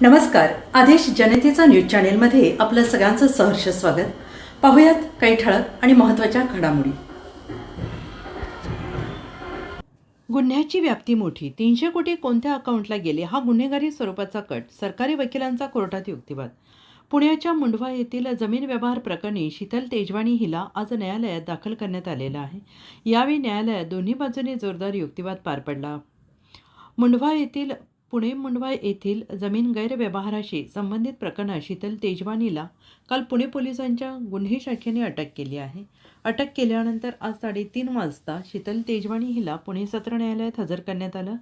नमस्कार. आदेश जनतेचा न्यूज चॅनेलमध्ये आपलं सगळ्यांचं सहर्ष स्वागत. पाहुयात काही ठळक आणि महत्त्वाच्या घडामोडी. गुन्ह्याची व्याप्ती मोठी. तीनशे कोटी कोणत्या अकाउंटला गेले हा गुन्हेगारी स्वरूपाचा कट. सरकारी वकिलांचा कोर्टात युक्तिवाद. पुण्याच्या मुंडवा येथील जमीन व्यवहार प्रकरणी शीतल तेजवाणी हिला आज न्यायालयात दाखल करण्यात आलेला आहे. यावेळी न्यायालयात दोन्ही बाजूने जोरदार युक्तिवाद पार पडला. मुंडवा येथील पुणे मुंडवाय येथील जमीन गैरव्यवहाराशी संबंधित प्रकरणात शीतल तेजवानीला काल पुणे पोलिसांच्या गुन्हे शाखेने अटक केली आहे. अटक केल्यानंतर आज साडेतीन वाजता शीतल तेजवानी हिला पुणे सत्र न्यायालयात हजर करण्यात आलं.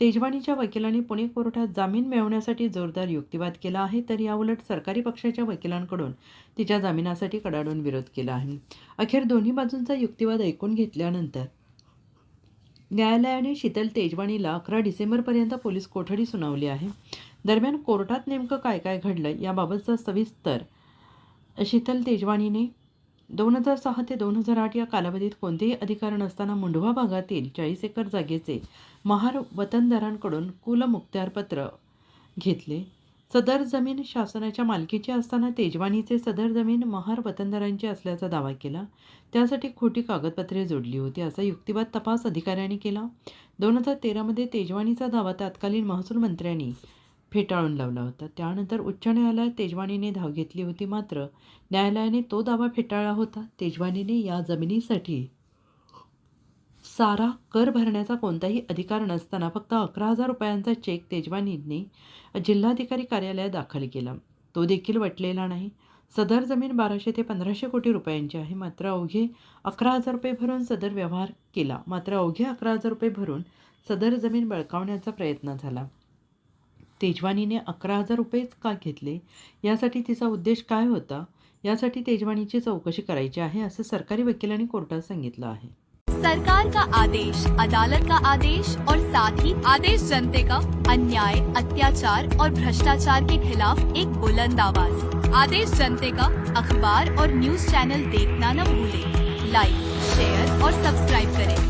तेजवानीच्या वकिलांनी पुणे कोर्टात जामीन मिळवण्यासाठी जोरदार युक्तिवाद केला आहे तर याउलट सरकारी पक्षाच्या वकिलांकडून तिच्या जामिनासाठी कडाडून विरोध केला आहे. अखेर दोन्ही बाजूंचा युक्तिवाद ऐकून घेतल्यानंतर न्यायालयाने शीतल तेजवानीला अकरा डिसेंबरपर्यंत पोलीस कोठडी सुनावली आहे. दरम्यान कोर्टात नेमकं काय काय घडलं याबाबतचा सविस्तर शीतल तेजवानीने दोन हजार सहा ते दोन हजार आठ या कालावधीत कोणतेही अधिकार नसताना मुंढवा भागातील चाळीस एकर जागेचे महार वतनदारांकडून कुलमुक्त्यारपत्र घेतले. सदर जमीन शासनाच्या मालकीची असताना तेजवानीचे सदर जमीन महार वतनदारांची असल्याचा दावा केला. त्यासाठी खोटी कागदपत्रे जोडली होती असा युक्तिवाद तपास अधिकाऱ्यांनी केला. दोन हजार तेरामध्ये तेजवानीचा दावा तत्कालीन महसूल मंत्र्यांनी फेटाळून लावला होता. त्यानंतर उच्च न्यायालयात तेजवानीने धाव घेतली होती मात्र न्यायालयाने तो दावा फेटाळला होता. तेजवानीने या जमिनीसाठी सारा कर भरण्याचा कोणताही अधिकार नसताना फक्त अकरा हजार रुपयांचा चेक तेजवानींनी जिल्हाधिकारी कार्यालयात दाखल केला. तो देखील वटलेला नाही. सदर जमीन बाराशे ते पंधराशे कोटी रुपयांची आहे. मात्र अवघे अकरा हजार रुपये भरून सदर व्यवहार केला. मात्र अवघे अकरा हजार रुपये भरून सदर जमीन बळकावण्याचा प्रयत्न झाला. तेजवानीने अकरा हजार रुपयेच का घेतले? यासाठी तिचा उद्देश काय होता? यासाठी तेजवानीची चौकशी करायची आहे असं सरकारी वकिलांनी कोर्टात सांगितलं आहे. सरकार का आदेश, अदालत का आदेश और साथ ही आदेश जनते का अन्याय, अत्याचार और भ्रष्टाचार के खिलाफ एक बुलंद आवाज़। आदेश जनते का अखबार और न्यूज़ चैनल देखना न भूले। लाइक, शेयर और सब्सक्राइब करें।